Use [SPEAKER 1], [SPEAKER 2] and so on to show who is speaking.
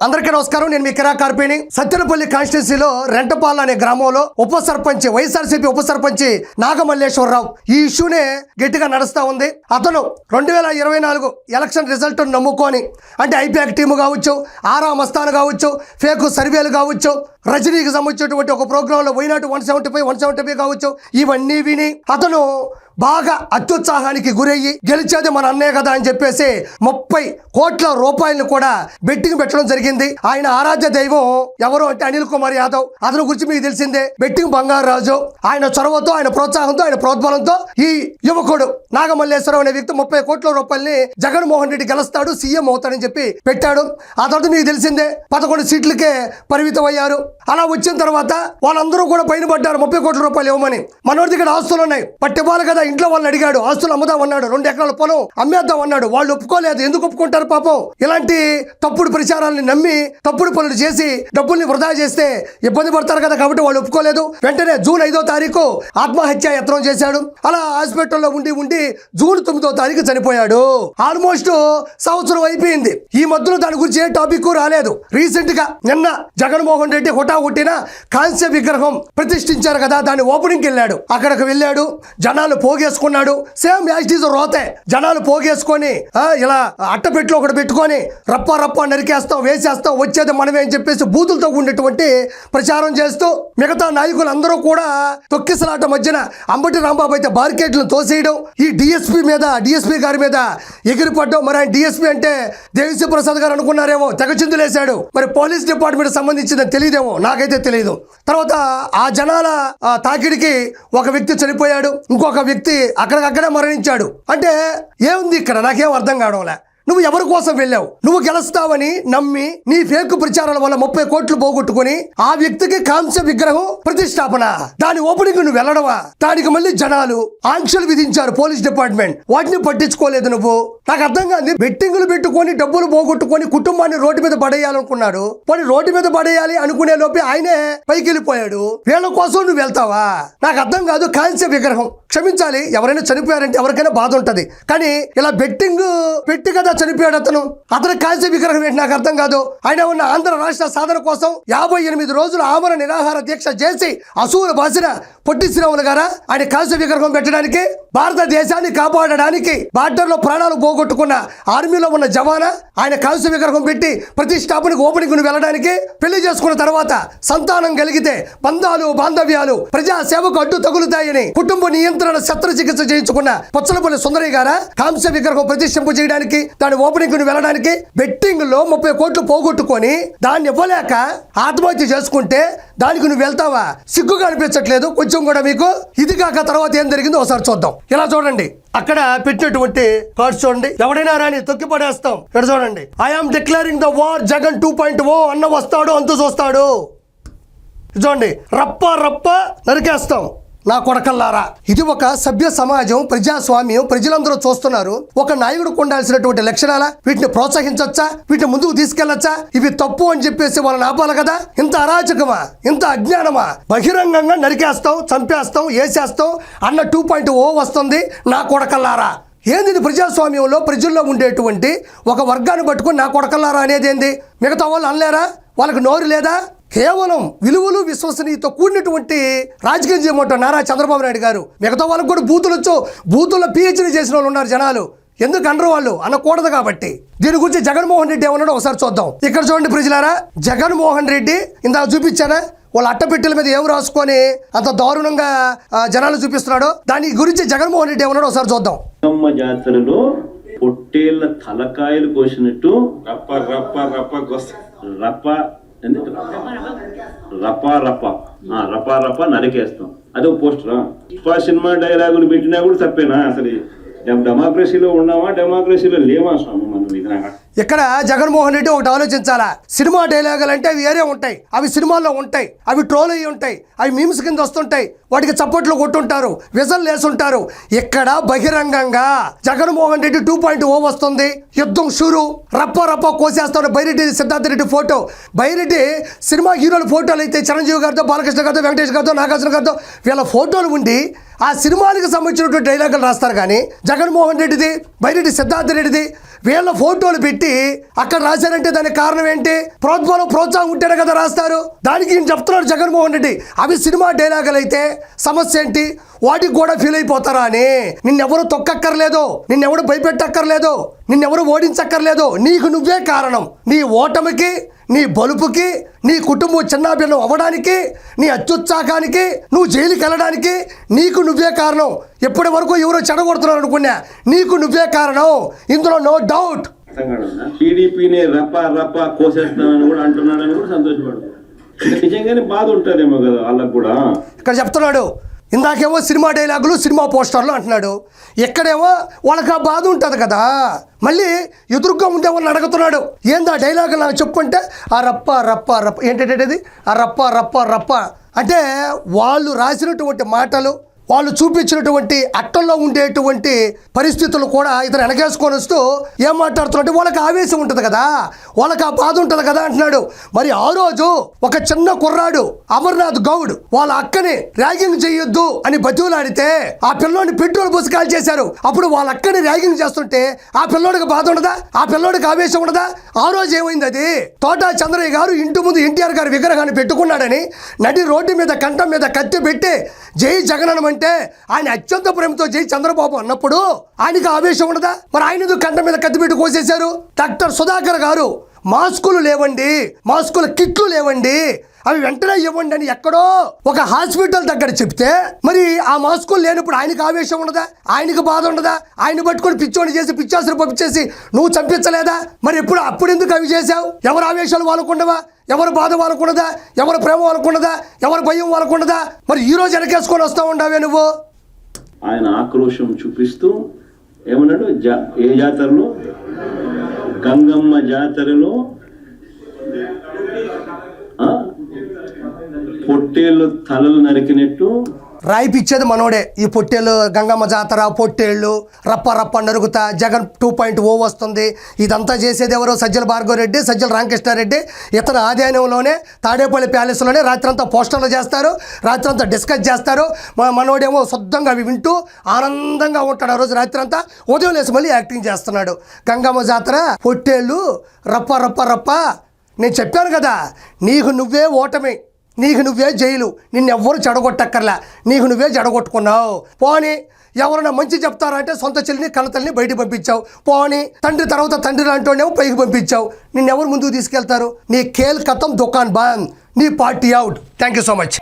[SPEAKER 1] అందరికీ నమస్కారం. నేను మీ కిరా కార్పేని. సత్యనపల్లి కాన్స్టిట్యూన్సీలో రెంటపాల్ అనే గ్రామంలో ఉప సర్పంచ్ వైఎస్ఆర్సీపీ ఉప సర్పంచ్ నాగమల్లేశ్వరరావు ఈ ఇష్యూనే గట్టిగా నడుస్తూ ఉంది. అతను రెండు వేల ఇరవై నాలుగు ఎలక్షన్ రిజల్ట్ నమ్ముకొని అంటే ఐపీఎక్ టీము కావచ్చు ఆరా మస్తాన్ కావచ్చు ఫేక్ సర్వేలు కావచ్చు రజనీకి సంబంధించినటువంటి ఒక ప్రోగ్రాంలో పోయినట్టు one seventy five one seventy five కావచ్చు ఇవన్నీ విని అతను బాగా అత్యుత్సాహానికి గురయ్యి గెలిచేది మన అన్నే కదా అని చెప్పేసి ముప్పై కోట్ల రూపాయలను కూడా బెట్టింగ్ పెట్టడం జరిగింది. ఆయన ఆరాధ్య దైవం ఎవరు అంటే అనిల్ కుమార్ యాదవ్. అతని గురించి మీకు తెలిసిందే. బెట్టింగ్ బంగారు రాజు ఆయన చొరవతో ఆయన ప్రోత్సాహంతో ఆయన ప్రోద్బలంతో ఈ యువకుడు నాగమల్లేశ్వరరావు అనే వ్యక్తి ముప్పై కోట్ల రూపాయల్ని జగన్మోహన్ రెడ్డి గెలుస్తాడు సీఎం అవుతాడని చెప్పి పెట్టాడు. ఆ తర్వాత మీకు తెలిసిందే పదకొండు సీట్లకే పరిమితం అయ్యారు అలా వచ్చిన తర్వాత వాళ్ళందరూ కూడా పైన పడ్డారు ముప్పై కోట్ల రూపాయలు ఇవ్వమని. మనోడి దగ్గర ఆస్తులు ఉన్నాయి. పట్టివ్వాలి కదా ఇంట్లో వాళ్ళని అడిగాడు ఆస్తులు అమ్ముదాం అన్నాడు రెండు ఎకరాల పొలం అమ్మేద్దాం అన్నాడు. వాళ్ళు ఒప్పుకోలేదు. ఎందుకు ఒప్పుకుంటారు పాపం? ఇలాంటి తప్పుడు ప్రచారాన్ని నమ్మి తప్పుడు పనులు చేసి డబ్బుల్ని వృధా చేస్తే ఇబ్బంది పడతారు కదా కాబట్టి వాళ్ళు ఒప్పుకోలేదు. వెంటనే జూన్ ఐదో తారీఖు ఆత్మహత్య యత్నం చేశాడు. అలా హాస్పిటల్లో ఉండి ఉండి జూన్ తొమ్మిదో తారీఖు చనిపోయాడు. ఆల్మోస్ట్ సంవత్సరం అయిపోయింది. ఈ మధ్యలో దాని గురించి ఏ టాపిక్ రాలేదు. రీసెంట్గా నిన్న జగన్మోహన్ రెడ్డి హుటా కొట్టిన కాంస్య విగ్రహం ప్రతిష్ఠించారు కదా దాని ఓపెనింగ్ వెళ్ళాడు. అక్కడికి వెళ్ళాడు. జనాలు పోగేసుకున్నాడు. Same as రోతే. జనాలు పోగేసుకొని ఇలా అట్టపెట్లు ఒకటి పెట్టుకొని రప్ప రప్ప నరికేస్తాం వేసేస్తాం వచ్చేది మనమే అని చెప్పేసి బూతులతో ఉండేటువంటి ప్రచారం చేస్తూ మిగతా నాయకులు అందరూ కూడా తొక్కిసలాట మధ్యన అంబటి రాంబాబు అయితే బార్కెట్లను తోసేయడం ఈ డిఎస్పీ మీద డిఎస్పీ గారి మీద ఎగిరిపడ్డం మరి ఆయన డిఎస్పీ అంటే దేవిశ్రీ ప్రసాద్ గారు అనుకున్నారేమో తెగచిందులేశాడు. మరి పోలీస్ డిపార్ట్మెంట్ సంబంధించిందని తెలియదేమో నాకైతే తెలియదు. తర్వాత ఆ జనాల తాకిడికి ఒక వ్యక్తి చనిపోయాడు ఇంకొక వ్యక్తి అక్కడికక్కడే మరణించాడు. అంటే ఏముంది ఇక్కడ? నాకేం అర్థం కావడంలే. నువ్వు ఎవరి కోసం వెళ్ళావు? నువ్వు గెలుస్తావని నమ్మి నీ ఫేక్ ప్రచారాల వల్ల ముప్పై కోట్లు పోగొట్టుకుని ఆ వ్యక్తికి కాంస్య విగ్రహం ప్రతిష్టాపన. దాని ఓపెనింగ్ నువ్వు వెళ్ళడవా దానికి మళ్ళీ జనాలు ఆంక్షలు విధించారు పోలీస్ డిపార్ట్మెంట్. వాటిని పట్టించుకోలేదు నువ్వు. నాకు అర్థం కాదు బెట్టింగులు పెట్టుకొని డబ్బులు పోగొట్టుకొని కుటుంబాన్ని రోడ్డు మీద పడేయాలనుకున్నాడు. పోనీ రోడ్డు మీద పడేయాలి అనుకునే లోపే ఆయనే పైకి వెళ్ళిపోయాడు. వీళ్ళ కోసం నువ్వు వెళ్తావా? నాకు అర్థం కాదు కాంస్య విగ్రహం. క్షమించాలి ఎవరైనా చనిపోయారంటే ఎవరికైనా బాధ ఉంటది. కానీ ఇలా బెట్టింగ్ పెట్టి కదా చనిపోయాడు అతను. అతను కాల్చే విగ్రహం ఏంటి నాకు అర్థం కాదు. ఆయన ఉన్న ఆంధ్ర రాష్ట్ర సాధన కోసం యాభై ఎనిమిది రోజులు ఆమరణ నిరాహార దీక్ష చేసి అసూలు బాసిన పొట్టి శ్రీరాములు గారా? ఆయన కాల్చే విగ్రహం పెట్టడానికి భారతదేశాన్ని కాపాడడానికి బార్డర్లో ప్రాణాలు పోగొట్టుకున్న ఆర్మీలో ఉన్న జవాన ఆయన కాల్చే విగ్రహం పెట్టి ప్రతిష్టాపనకు ఓపెనింగ్ వెళ్ళడానికి పెళ్ళి చేసుకున్న తర్వాత సంతానం కలిగితే బంధాలు బాంధవ్యాలు ప్రజా సేవకు అడ్డు తగులుతాయని కుటుంబ నియంత్రణ శస్త్రచికిత్స చేయించుకున్న పొచ్చలపల్లి సుందరయ్య గారా కాంస్య విగ్రహం ప్రతిష్ఠింపు చేయడానికి దాని ఓపెనింగ్ వెళ్ళడానికి బెట్టింగ్లో ముప్పై కోట్లు పోగొట్టుకొని దాన్ని ఇవ్వలేక ఆత్మహత్య చేసుకుంటే దానికి నువ్వు వెళ్తావా? సిగ్గుగా అనిపించట్లేదు. కొంచెం కూడా మీకు ఇది కాక తర్వాత ఏం జరిగిందో ఒకసారి చూద్దాం. ఇలా చూడండి? అక్కడ పెట్టినటువంటి కార్డ్స్ చూడండి. ఎవడైనా రాని తొక్కి పడేస్తాం. ఇక్కడ చూడండి. I am declaring the war Jagan two point O అన్న వస్తాడు అంతు చూస్తాడు. చూడండి. రప్ప రప్ప నరికేస్తాం. నా కొడకల్లారా. ఇది ఒక సభ్య సమాజం ప్రజాస్వామ్యం ప్రజలందరూ చూస్తున్నారు. ఒక నాయకుడు ఉండాల్సినటువంటి లక్షణాల? వీటిని ప్రోత్సహించొచ్చా? వీటిని ముందుకు తీసుకెళ్ళొచ్చా ఇవి తప్పు అని చెప్పేసి వాళ్ళని ఆపాలి కదా? ఇంత అరాచకమా? ఇంత అజ్ఞానమా? బహిరంగంగా నరికేస్తాం చంపేస్తాం వేసేస్తాం అన్న టూ పాయింట్ ఓ వస్తుంది నా కొడకల్లారా. ఏంది ఇది ప్రజాస్వామ్యంలో ప్రజల్లో ఉండేటువంటి ఒక వర్గాన్ని పట్టుకుని నా కొడకల్లారా అనేది ఏంది? మిగతా వాళ్ళు అనలేరా? వాళ్ళకి నోరు లేదా? కేవలం విలువలు విశ్వసనీయతో కూడినటువంటి రాజకీయం చేయమంటారు నారా చంద్రబాబు నాయుడు గారు. మిగతా వాళ్ళకు కూడా బూతులు వచ్చు బూతుల్లో పిహెచ్డీ చేసిన వాళ్ళు ఉన్నారు జనాలు. ఎందుకు అనరు వాళ్ళు? అనకూడదు కాబట్టి. దీని గురించి జగన్మోహన్ రెడ్డి ఏమన్నాడో ఒకసారి చూద్దాం. ఇక్కడ చూడండి ప్రజలారా జగన్మోహన్ రెడ్డి ఇందాక చూపించారా వాళ్ళ అట్టపెట్టెల మీద ఏం రాసుకొని అంత దారుణంగా జనాలు చూపిస్తున్నాడో? దాని గురించి జగన్మోహన్ రెడ్డి ఏమన్నాడో ఒకసారి చూద్దాం.
[SPEAKER 2] జాతరలో పొట్టేళ్ళ తలకాయలు కోసినట్టు
[SPEAKER 3] రప్ప రప్ప రప్ప రప్ప
[SPEAKER 2] రపా రపా రపా. రప ఆ, రప నరికేస్తాం. అదే పోస్టరా సినిమా డైలాగులు పెట్టినా కూడా తప్పేనా? అసలు డెమోక్రసీలో ఉన్నామా డెమోక్రసీలో లేవా స్వామి? మనం ఇది నాకు
[SPEAKER 1] ఇక్కడ జగన్మోహన్ రెడ్డి ఒకటి ఆలోచించాలా? సినిమా డైలాగులు అంటే అవి వేరే ఉంటాయి. అవి సినిమాల్లో ఉంటాయి. అవి ట్రోల్ అయ్యి ఉంటాయి. అవి మీమ్స్ కింద వస్తుంటాయి. వాటికి చప్పట్లు కొట్టుంటారు. విజల్ వేసుంటారు ఇక్కడ బహిరంగంగా Jaganmohan Reddy two point O వస్తుంది. యుద్ధం షూరు. రప్ప రప్ప కోసేస్తాడు బైరెడ్డి సిద్ధార్థ రెడ్డి ఫోటో. బైరెడ్డి సినిమా హీరోల ఫోటోలు అయితే చిరంజీవి గారితో బాలకృష్ణ గారితో వెంకటేష్ గారితో నాగార్జున గారితో వీళ్ళ ఫోటోలు ఉండి ఆ సినిమాలకు సంబంధించినటువంటి డైలాగులు రాస్తారు కానీ జగన్మోహన్ రెడ్డిది బైరెడ్డి సిద్ధార్థ రెడ్డిది వీళ్ళ ఫోటోలు పెట్టి అక్కడ రాశారంటే దానికి కారణం ఏంటి? ప్రోత్సాహం ప్రోత్సాహం ఉంటేనే కదా రాస్తారు. దానికి నేను చెప్తున్నాడు జగన్మోహన్ రెడ్డి. అవి సినిమా డైలాగులు అయితే సమస్య ఏంటి? వాటికి కూడా ఫీల్ అయిపోతారా అని. నిన్నెవరు తొక్కక్కర్లేదు. నిన్నెవరు భయపెట్టక్కర్లేదు. నిన్నెవరు ఓడించక్కర్లేదు. నీకు నువ్వే కారణం. నీ ఓటమికి నీ బలుపుకి నీ కుటుంబం చిన్నాభిన్నం అవ్వడానికి నీ అత్యుత్సాహానికి నువ్వు జైలుకి వెళ్ళడానికి నీకు నువ్వే కారణం. ఎప్పటి వరకు ఎవరో చెడగొడుతున్నారు అనుకున్నా. నీకు నువ్వే కారణం. ఇందులో నో డౌట్
[SPEAKER 2] టీడీపీని రప్ప రప్ప కోసేస్తామని కూడా అంటున్నాడని కూడా సంతోషపడు నిజంగానే బాధ ఉంటుందేమో కదా వాళ్ళకు కూడా.
[SPEAKER 1] ఇక్కడ చెప్తున్నాడు. ఇందాకేమో సినిమా డైలాగులు సినిమా పోస్టర్లు అంటున్నాడు. ఎక్కడేమో వాళ్ళకి ఆ బాధ ఉంటుంది కదా. మళ్ళీ ఎదురుగా ఉండే వాళ్ళని అడుగుతున్నాడు. ఏందా ఆ డైలాగ్ నాకు చెప్పుంటే ఆ రప్ప రప్ప రప్ప. ఏంటంటే ఆ రప్ప రప్ప రప్ప. అంటే వాళ్ళు రాసినటువంటి మాటలు వాళ్ళు చూపించినటువంటి అట్టల్లో ఉండేటువంటి పరిస్థితులు కూడా ఇతను వెనకేసుకొని వస్తూ ఏం మాట్లాడుతున్నట్టు వాళ్ళకి ఆవేశం ఉంటుంది కదా. వాళ్ళకి ఆ బాధ ఉంటుంది కదా అంటున్నాడు. మరి ఆ రోజు ఒక చిన్న కుర్రాడు అమర్నాథ్ గౌడ్ వాళ్ళ అక్కని ర్యాగింగ్ చేయొద్దు అని బతివులాడితే ఆ పిల్లోని పెట్రోల్ బస్సు కాల్ చేశారు. అప్పుడు వాళ్ళ అక్కని ర్యాగింగ్ చేస్తుంటే ఆ పిల్లోడికి బాధ ఉండదా? ఆ పిల్లోడికి ఆవేశం ఉండదా? ఆ రోజు ఏమైంది అది? తోటా చంద్రయ్య గారు ఇంటి ముందు ఎన్టీఆర్ గారి విగ్రహాన్ని పెట్టుకున్నాడని నడి రోడ్డు మీద కంఠం మీద కత్తి పెట్టి జై జగననం అంటే ఆయన అత్యంత ప్రేమతో జై చంద్రబాబు అన్నప్పుడు ఆయనకి ఆవేశం ఉండదా? మరి ఆయన ఎందుకు కంఠం మీద కత్తి పెట్టి కోసేశారు? డాక్టర్ సుధాకర్ గారు మాస్కులు లేవండి. మాస్కుల కిట్లు లేవండి. అవి వెంటనే ఇవ్వండి అని ఎక్కడో ఒక హాస్పిటల్ దగ్గర చెప్తే మరి ఆ మాస్కులు లేనప్పుడు ఆయనకి ఆవేశం ఉండదా? ఆయనకి బాధ ఉండదా? ఆయన పట్టుకొని పిచ్చోని చేసి పిచ్చాసులు పంపించేసి నువ్వు చంపించలేదా? మరి ఎప్పుడు అప్పుడు ఎందుకు అవి చేసావు ఎవరు ఆవేశాలు వాళ్ళకుండవా? ఎవరు బాధ వాళ్ళకుండదా? ఎవరు ప్రేమ వాళ్ళకుండదా? ఎవరు భయం వాళ్ళకుండదా? మరి ఈ రోజు వెనకేసుకొని వస్తా ఉండవే నువ్వు?
[SPEAKER 2] ఆయన ఆక్రోశం చూపిస్తూ ఏమన్నాడు? ఏ జాతరలో? గంగమ్మ జాతరలో పొట్టేళ్ళు తలలు నరికినట్టు
[SPEAKER 1] రాయిపిచ్చేది మనోడే. ఈ పొట్టేళ్ళు గంగమ్మ జాతర పొట్టేళ్ళు రప్ప రప్ప నరుగుతా జగన్ టూ పాయింట్ ఓ వస్తుంది. ఇదంతా చేసేది ఎవరు? సజ్జల భార్గవరెడ్డి సజ్జల రామకృష్ణారెడ్డి. ఇతను ఆదాయంలోనే తాడేపల్లి ప్యాలెస్లోనే రాత్రంతా పోస్టర్లు చేస్తారు రాత్రంతా డిస్కస్ చేస్తారు. మా మనోడేమో శుద్ధంగా అవి వింటూ ఆనందంగా ఉంటాడు ఆ రోజు రాత్రంతా. ఉదయం లేసి మళ్ళీ యాక్టింగ్ చేస్తున్నాడు. గంగమ్మ జాతర పొట్టేళ్ళు రప్ప రప్ప రప్ప. నేను చెప్పాను కదా నీకు నువ్వే ఓటమి. నీకు నువ్వే జైలు నిన్నెవ్వరు చెడగొట్టక్కర్లా. నీకు నువ్వే చెడగొట్టుకున్నావు పోనీ ఎవరైనా మంచి చెప్తారంటే సొంత చెల్లిని కన్నతల్లిని బయటికి పంపించావు. పోనీ తండ్రి తర్వాత తండ్రి లాంటోనేమో పైకి పంపించావు? నిన్నెవరు ముందుకు తీసుకెళ్తారు? నీ కేల్ కథం దుకాన్ బంద్. నీ party out. Thank you so much